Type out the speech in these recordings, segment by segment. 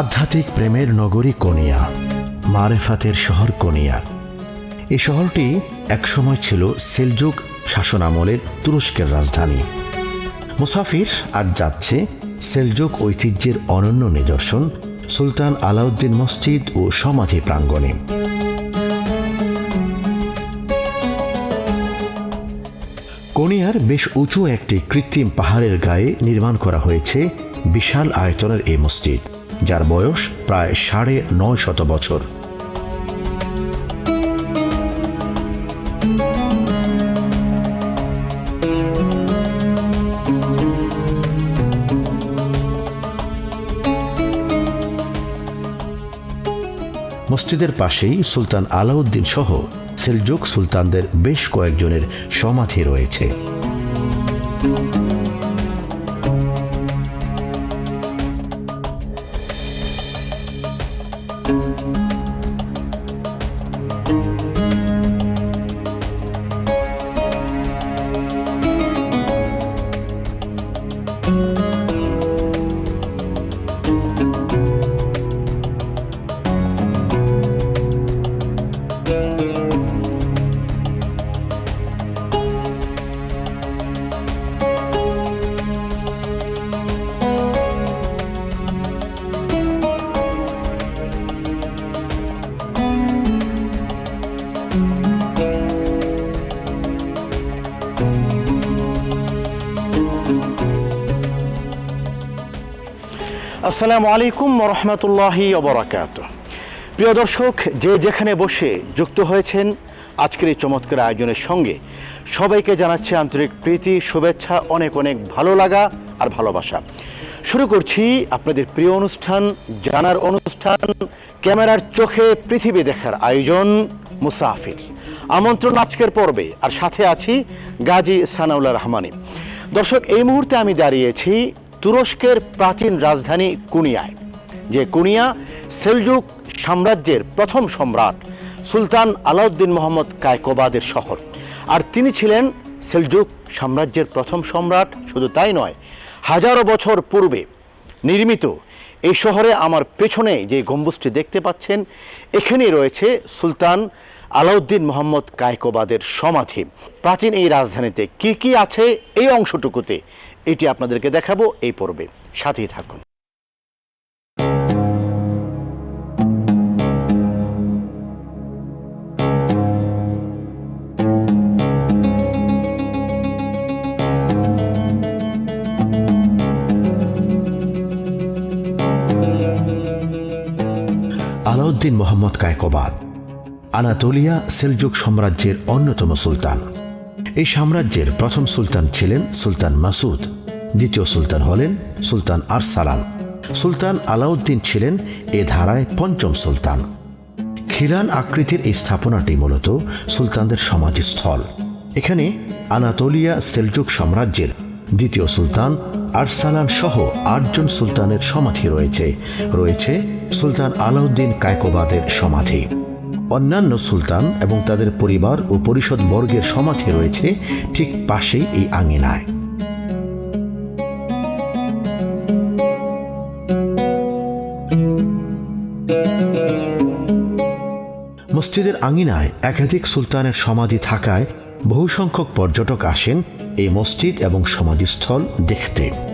আধ্যাত্মিক প্রেমের নগরী কোনিয়া, মারেফাতের শহর কোনিয়া। এই শহরটি একসময় ছিল সেলজুক শাসনামলের তুরস্কের রাজধানী। মুসাফির আজ যাচ্ছে সেলজুক ঐতিহ্যের অনন্য নিদর্শন সুলতান আলাউদ্দিন মসজিদ ও সমাধি প্রাঙ্গণে। কোনিয়ার বেশ উঁচু একটি কৃত্রিম পাহাড়ের গায়ে নির্মাণ করা হয়েছে বিশাল আয়তনের এই মসজিদ। যার বয়স প্রায় সাড়ে নয় শত বছর। মসজিদের পাশেই সুলতান আলাউদ্দিন সহ সেলজুক সুলতানদের বেশ কয়েকজনের সমাধি রয়েছে। আসসালামু আলাইকুম রহমতুল্লাহি অবরাকাত প্রিয় দর্শক, যে যেখানে বসে যুক্ত হয়েছেন, আজকের এই চমৎকার আয়োজনের সঙ্গে সবাইকে জানাচ্ছি আন্তরিক প্রীতি, শুভেচ্ছা, অনেক অনেক ভালো লাগা আর ভালোবাসা। শুরু করছি আপনাদের প্রিয় অনুষ্ঠান, জানার অনুষ্ঠান, ক্যামেরার চোখে পৃথিবী দেখার আয়োজন, মুসাফির। আমন্ত্রণ আজকের পর্বে, আর সাথে আছি গাজী সানাউল্লাহ রহমানি। দর্শক, এই মুহূর্তে আমি দাঁড়িয়েছি তুরস্কের প্রাচীন রাজধানী কুনিয়ায়, যে কুনিয়া সেলজুক সাম্রাজ্যের প্রথম সম্রাট সুলতান আলাউদ্দিন মোহাম্মদ কায়কোবাদের শহর। আর তিনি ছিলেন সেলজুক সাম্রাজ্যের প্রথম সম্রাট, শুধু তাই নয়, হাজারো বছর পূর্বে নির্মিত। এই শহরে আমার পেছনে যে গম্বুজটি দেখতে পাচ্ছেন, এখানেই রয়েছে সুলতান আলাউদ্দিন মোহাম্মদ কায়কোবাদের সমাধি। প্রাচীন এই রাজধানীতে কি কি আছে এই অংশটুকুতে এটি আপনাদেরকে দেখাবো এই পর্বে। সাথেই থাকুন। Alauddin Muhammad Kayqubad, Anatolia Seljuk সাম্রাজ্যের অন্যতম সুলতান। এই সাম্রাজ্যের প্রথম সুলতান ছিলেন সুলতান মাসুদ। দ্বিতীয় সুলতান হলেন সুলতান আরসালান। সুলতান আলাউদ্দিন ছিলেন এ ধারায় পঞ্চম সুলতান। খিলান আকৃতির এই স্থাপনাটি মূলত সুলতানদের সমাধিস্থল। এখানে আনাতোলিয়া সেলজুক সাম্রাজ্যের দ্বিতীয় সুলতান আরসালান সহ আটজন সুলতানের সমাধি রয়েছে। রয়েছে সুলতান আলাউদ্দিন কায়কোবাদের সমাধি। অন্যান্য সুলতান এবং তাদের পরিবার ও পরিষদ বর্গের সমাধি রয়েছে ঠিক পাশেই এই আঙিনায়। মসজিদের আঙিনায় একাধিক সুলতানের সমাধি থাকায় বহু সংখ্যক পর্যটক আসেন এই মসজিদ এবং সমাধিস্থল দেখতে।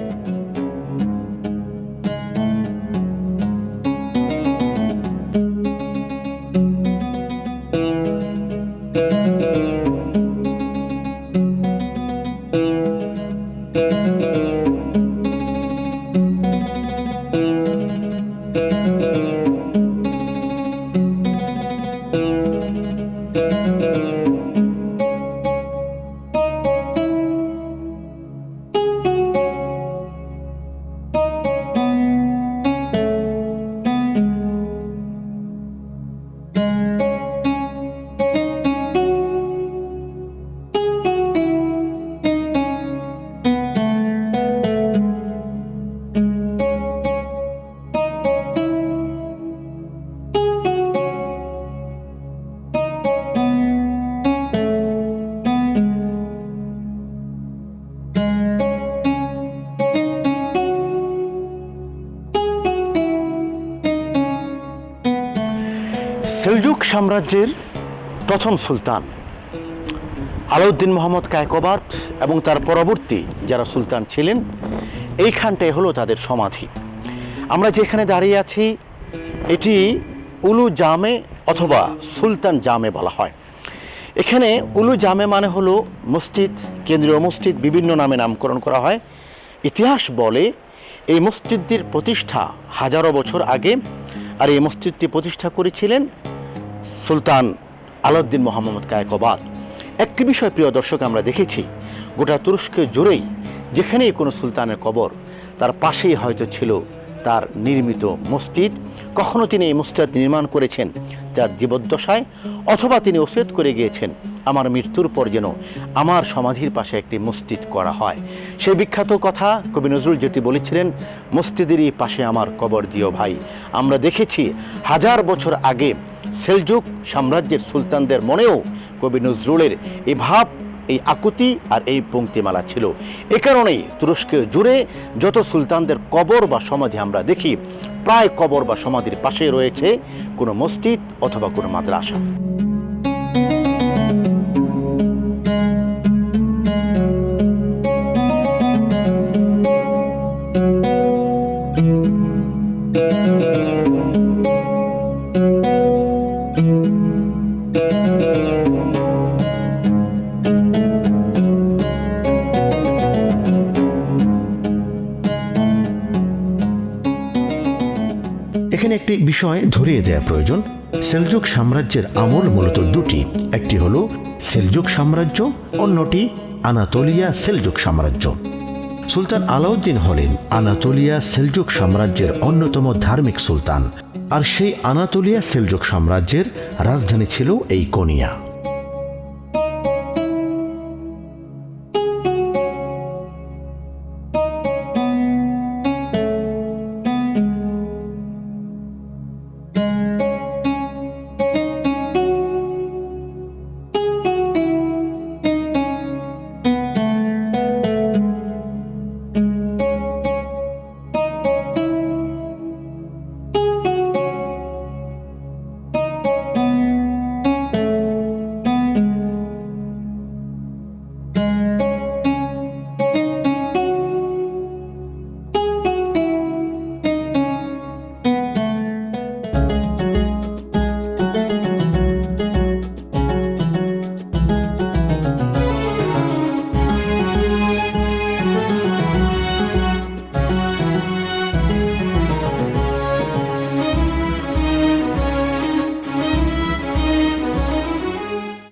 সাম্রাজ্যের প্রথম সুলতান। আলাউদ্দিন মোহাম্মদ কায়কবাদ এবং তার পরবর্তী যারা সুলতান ছিলেন, এইখানটাই হলো তাদের সমাধি। আমরা যেখানে দাঁড়িয়ে আছি, এটি উলু জামে অথবা সুলতান জামে বলা হয়। এখানে উলু জামে মানে হলো মসজিদ, কেন্দ্রীয় মসজিদ, বিভিন্ন নামে নামকরণ করা হয়। ইতিহাস বলে এই মসজিদটির প্রতিষ্ঠা হাজারো বছর আগে আর এই মসজিদটি প্রতিষ্ঠা করেছিলেন সুলতান আলাউদ্দিন মোহাম্মদ কায়কবাদ। একটি বিষয় প্রিয় দর্শক, আমরা দেখেছি, গোটা তুরস্কের জুড়েই যেখানেই কোনো সুলতানের কবর, তার পাশেই হয়তো ছিল তার নির্মিত মসজিদ। কখনো তিনি এই মসজিদ নির্মাণ করেছেন যার জীবদ্দশায়, অথবা তিনি ওসেদ করে গিয়েছেন, আমার মৃত্যুর পর যেন আমার সমাধির পাশে একটি মসজিদ করা হয়। সেই বিখ্যাত কথা কবি নজরুল যেটি বলেছিলেন, মসজিদেরই পাশে আমার কবর দিও ভাই। আমরা দেখেছি হাজার বছর আগে, সেলজুক সাম্রাজ্যের সুলতানদের মনেও কবি নজরুলের এই ভাব এই আকুতি আর এই পঙ্ক্তিমালা ছিল। এ কারণেই তুরস্ক জুড়ে যত সুলতানদের কবর বা সমাধি আমরা দেখি, প্রায় কবর বা সমাধির পাশে রয়েছে কোনো মসজিদ অথবা কোনো মাদ্রাসা। এখানে একটি বিষয় ধরিয়ে দেওয়া প্রয়োজন। সেলজুক সাম্রাজ্যের আমল মূলত দুটি। একটি হল সেলজুক সাম্রাজ্য, অন্যটি আনাতোলিয়া সেলজুক সাম্রাজ্য। সুলতান আলাউদ্দিন হলেন আনাতোলিয়া সেলজুক সাম্রাজ্যের অন্যতম ধার্মিক সুলতান। আর সেই আনাতোলিয়া সেলজুক সাম্রাজ্যের রাজধানী ছিল এই কোনিয়া।